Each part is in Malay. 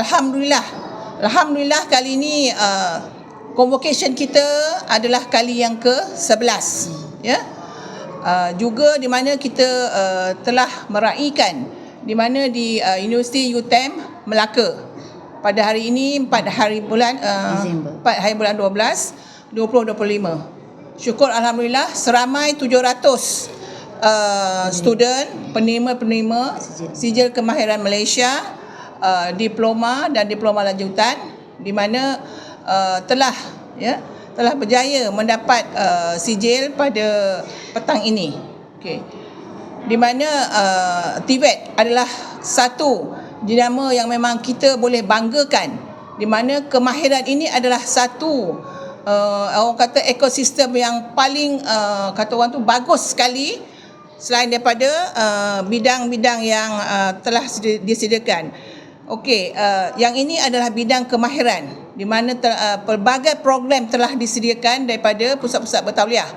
Alhamdulillah. Alhamdulillah kali ini uh, convocation kita adalah kali yang ke-11. Ya. Uh, juga di mana kita uh, telah meraihkan di mana di uh, Universiti UTM Melaka pada hari ini 4 hari bulan uh, Disember. 4 hari bulan 12 2025. Syukur alhamdulillah seramai 700 uh, student penerima-penerima sijil kemahiran Malaysia uh, diploma dan diploma lanjutan di mana uh, telah ya telah berjaya mendapat uh, sijil pada petang ini. Okey. Di mana uh, TVET adalah satu jenama yang memang kita boleh banggakan di mana kemahiran ini adalah satu uh, orang kata ekosistem yang paling uh, kata orang tu bagus sekali selain daripada uh, bidang-bidang yang uh, telah sedi- disediakan. Okey, uh, yang ini adalah bidang kemahiran di mana ter, uh, pelbagai program telah disediakan daripada pusat-pusat bertauliah.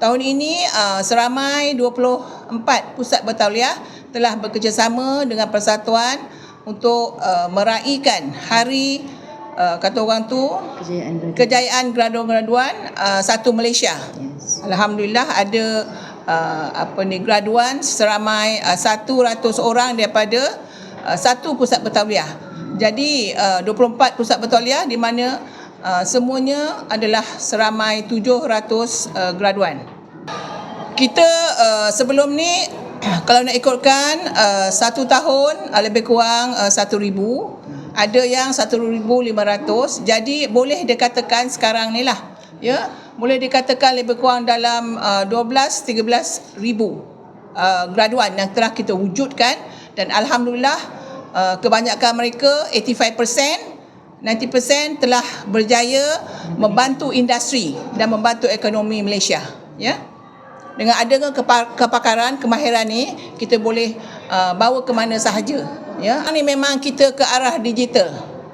Tahun ini uh, seramai 24 pusat bertauliah telah bekerjasama dengan persatuan untuk uh, meraihkan hari uh, kata orang tu Kejayaan graduan-graduan uh, satu Malaysia. Yes. Alhamdulillah ada uh, apa ni graduan seramai uh, 100 orang daripada uh, satu pusat bertauliah. Jadi uh, 24 pusat bertauliah di mana uh, semuanya adalah seramai 700 uh, graduan. Kita uh, sebelum ni kalau nak ikutkan uh, satu tahun uh, lebih kurang uh, satu ribu ada yang satu ribu lima ratus jadi boleh dikatakan sekarang ni lah ya boleh dikatakan lebih kurang dalam uh, 12 13 ribu uh, graduan yang telah kita wujudkan dan alhamdulillah uh, kebanyakan mereka 85% 90% telah berjaya membantu industri dan membantu ekonomi Malaysia ya. Dengan adanya kepa- kepakaran kemahiran ni kita boleh uh, bawa ke mana sahaja ya. Ini memang kita ke arah digital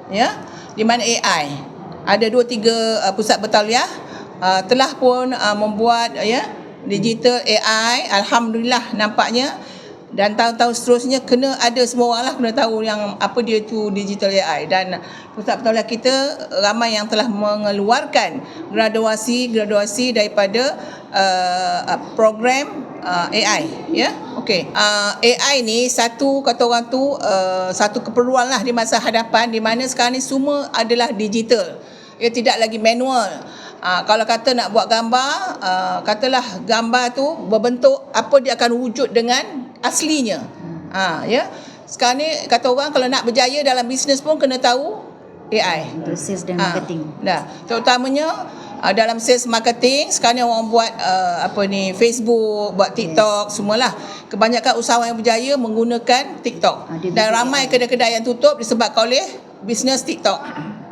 ya di mana AI ada dua tiga uh, pusat bertauliah uh, telah pun uh, membuat ya digital AI alhamdulillah nampaknya dan tahun-tahun seterusnya kena ada semua orang lah kena tahu yang apa dia tu digital AI dan pusat bertauliah kita ramai yang telah mengeluarkan graduasi-graduasi daripada uh, program uh, AI ya? Okey. Uh, AI ni satu kata orang tu uh, satu keperluan lah di masa hadapan di mana sekarang ni semua adalah digital. Ia tidak lagi manual. Uh, kalau kata nak buat gambar, uh, katalah gambar tu berbentuk apa dia akan wujud dengan aslinya. Ha, ya. Sekarang ni kata orang kalau nak berjaya dalam bisnes pun kena tahu AI. Untuk sales dan Ah, marketing. Dah. Terutamanya uh, dalam sales marketing sekarang ni orang buat uh, apa ni Facebook, buat TikTok, yes. semualah. Kebanyakan usahawan yang berjaya menggunakan TikTok. Dia Dan ramai kedai-kedai yang tutup disebabkan oleh bisnes TikTok.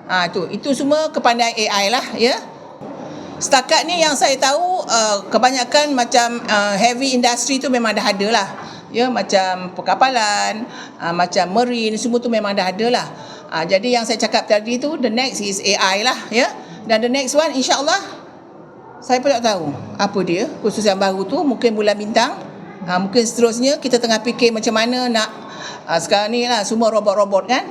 Ah tu, itu semua kepandaian AI lah ya. Setakat ni yang saya tahu uh, kebanyakan macam uh, heavy industry tu memang dah ada lah. Ya macam perkapalan, uh, macam marine semua tu memang dah ada lah. Uh, jadi yang saya cakap tadi tu the next is AI lah ya. Dan the next one insya-Allah saya pun tak tahu apa dia khusus yang baru tu mungkin bulan bintang. Uh, mungkin seterusnya kita tengah fikir macam mana nak uh, sekarang ni lah semua robot-robot kan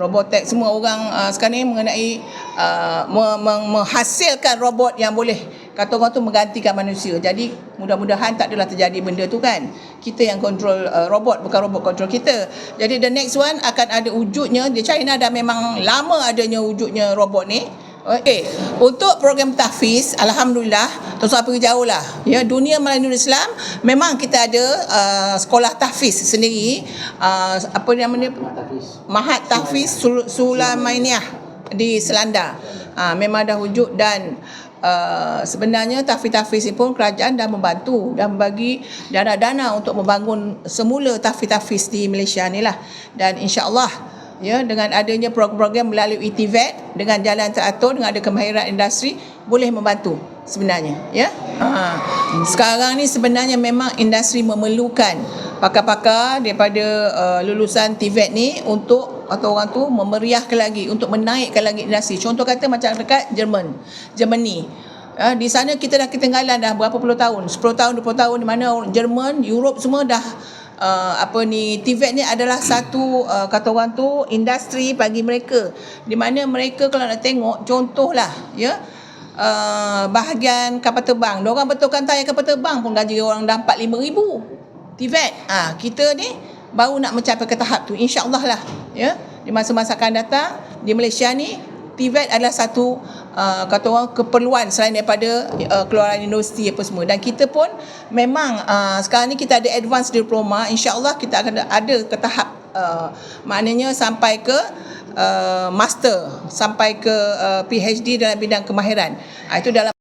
robotek semua orang uh, sekarang ni mengenai uh, me- me- menghasilkan robot yang boleh kata orang tu menggantikan manusia. Jadi mudah-mudahan tak adalah terjadi benda tu kan. Kita yang kontrol uh, robot bukan robot kontrol kita. Jadi the next one akan ada wujudnya di China dah memang lama adanya wujudnya robot ni. Okey, untuk program tahfiz alhamdulillah tak usah pergi jauh lah. Ya, dunia Melayu Islam memang kita ada uh, sekolah tahfiz sendiri uh, apa nama dia? Mahat Tahfiz Sul- Sulaimaniyah di Selanda. Ha, memang dah wujud dan uh, sebenarnya tahfiz-tahfiz ini pun kerajaan dah membantu dan membagi dana-dana untuk membangun semula tahfiz-tahfiz di Malaysia ni lah. Dan insya-Allah ya dengan adanya program-program melalui TVET dengan jalan teratur dengan ada kemahiran industri boleh membantu sebenarnya ya. Ha. Sekarang ni sebenarnya memang industri memerlukan pakar-pakar daripada uh, lulusan TVET ni untuk atau orang tu memeriahkan lagi untuk menaikkan lagi industri. Contoh kata macam dekat Jerman, Germany. Uh, di sana kita dah ketinggalan dah berapa puluh tahun, 10 tahun, 20 tahun di mana Jerman, Europe semua dah uh, apa ni TVET ni adalah satu uh, kata orang tu industri bagi mereka. Di mana mereka kalau nak tengok contohlah ya uh, bahagian kapal terbang. Orang betulkan tayar kapal terbang pun gaji orang dah 4 5 ribu. TVET ah kita ni baru nak mencapai ke tahap tu. Insyaallah lah ya? Di masa-masa akan datang di Malaysia ni TVET adalah satu uh, kata orang keperluan selain daripada uh, keluaran universiti apa semua. Dan kita pun memang uh, sekarang ni kita ada advanced diploma. Insyaallah kita akan ada ke tahap uh, maknanya sampai ke uh, master sampai ke uh, PhD dalam bidang kemahiran. Uh, itu dalam